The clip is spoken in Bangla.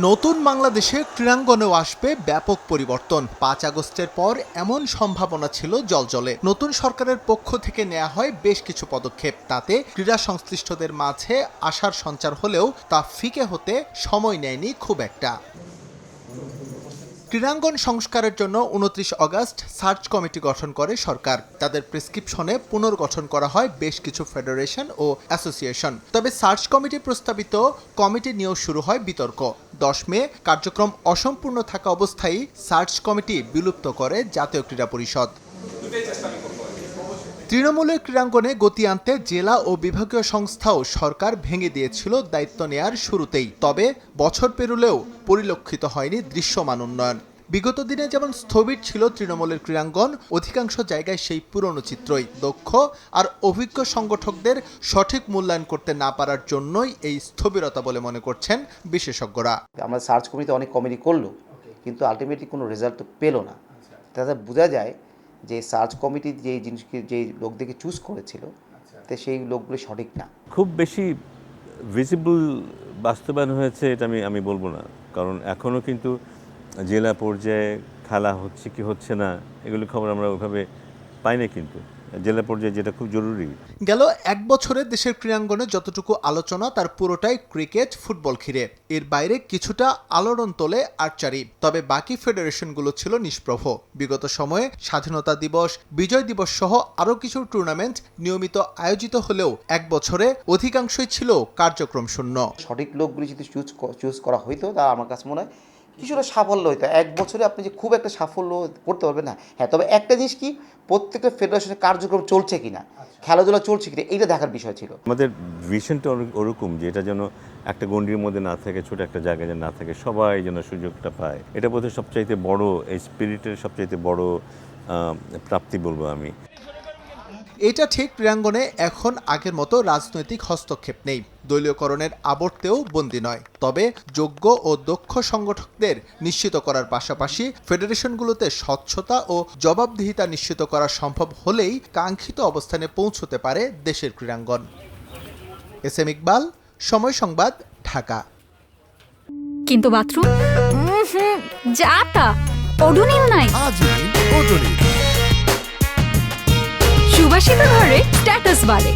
নতুন বাংলাদেশে ক্রীড়াঙ্গনেও আসবে ব্যাপক পরিবর্তন। পাঁচ আগস্টের পর এমন সম্ভাবনা ছিল জলজলে। নতুন সরকারের পক্ষ থেকে নেওয়া হয় বেশ কিছু পদক্ষেপ। তাতে ক্রীড়া সংশ্লিষ্টদের মাঝে আশার সঞ্চার হলেও তা ফিকে হতে সময় নেয়নি খুব একটা। ক্রীড়াঙ্গন সংস্কারের জন্য উনত্রিশ অগস্ট সার্চ কমিটি গঠন করে সরকার। তাদের প্রেসক্রিপশনে পুনর্গঠন করা হয় বেশ কিছু ফেডারেশন ও অ্যাসোসিয়েশন। তবে সার্চ কমিটি প্রস্তাবিত কমিটি নিয়েও শুরু হয় বিতর্ক। দশ মে কার্যক্রম অসম্পূর্ণ থাকা অবস্থায় সার্চ কমিটি বিলুপ্ত করে জাতীয় ক্রীড়া পরিষদ। তৃণমূলের ক্রীড়াঙ্গনে গতি আনতে জেলা ও বিভাগীয় সংস্থাও সরকার ভেঙে দিয়েছিল দায়িত্ব নেয়ার শুরুতেই। তবে বছর পেরুলেও পরিলক্ষিত হয়নি দৃশ্যমান উন্নয়ন। বিগত দিনে যেমন স্থবির ছিল তৃণমূলের ক্রীড়াঙ্গন অধিকাংশ জায়গায় সেই পুরনো চিত্রই দক্ষ আর অভিজ্ঞ সংগঠকদের সঠিক মূল্যায়ন করতে না পারার জন্যই এই স্থবিরতা বলে মনে করছেন বিশেষজ্ঞরা। আমরা সার্চ কমিটিতে অনেক কমিটি করল কিন্তু আলটিমেটলি কোনো রেজাল্ট তো পেল না। তাতে বোঝা যায় যে সার্চ কমিটি যে জিনিসকে যে লোকদেরকে চুজ করেছিল তো সেই লোকগুলো সঠিক না। খুব বেশি ভিজিবল বাস্তবায়ন হয়েছে এটা আমি আমি বলব না। কারণ এখনও কিন্তু জেলা পর্যায়ে খেলা হচ্ছে কি হচ্ছে না এগুলো খবর আমরা ওইভাবে পাই না কিন্তু। জেলা পর্যায়ে যেটা খুব জরুরি। গেল এক বছরে দেশের ক্রীড়াঙ্গনে যতটুকু আলোচনা তার পুরোটাই ক্রিকেট ফুটবল ঘিরে। এর বাইরে কিছুটা আলোড়ন তোলে আর্চারি। তবে বাকি ফেডারেশনগুলো ছিল নিষ্প্রভ। বিগত সময়ে স্বাধীনতা দিবস বিজয় দিবস সহ আরও কিছু টুর্নামেন্ট নিয়মিত আয়োজিত হলেও এক বছরে অধিকাংশই ছিল কার্যক্রম শূন্য। সঠিক লোকগুলি যদি চুজ চুজ করা হইতো তা আমার কাছে মনে হয় কিছুটা সাফল্য হইতো। এক বছরে আপনি যে খুব একটা সাফল্য করতে পারবেন না। হ্যাঁ তবে একটা জিনিস কি প্রত্যেকটা ফেডারেশনের কার্যক্রম চলছে কিনা খেলাধুলা চলছে কিনা এইটা দেখার বিষয় ছিল। আমাদের ভিশনটা ওরকম যে এটা যেন একটা গণ্ডির মধ্যে না থাকে ছোট একটা জায়গায় যেন না থাকে সবাই যেন সুযোগটা পায়। এটা বোধহয় সবচাইতে বড় এই স্পিরিটের সবচাইতে বড় আহ, প্রাপ্তি বলব আমি। এটা ঠিক ক্রীড়াঙ্গনে এখন আগের মতো রাজনৈতিক হস্তক্ষেপ নেই। দলীয়করণের আবর্তেও বন্দী নয়। তবে যোগ্য ও দক্ষ সংগঠকদের নিশ্চিত করার পাশাপাশি ফেডারেশনগুলোতে স্বচ্ছতা ও জবাবদিহিতা নিশ্চিত করা সম্ভব হলেই কাঙ্ক্ষিত অবস্থানে পৌঁছতে পারে দেশের ক্রীড়াঙ্গন। এস এম ইকবাল সময় সংবাদ ঢাকা। কিন্তু বাথরুম? যা তা। ওডোনিল নাই। আজই ওডোনিল সুবাসিত ঘরে স্ট্যাটাস বাড়ে।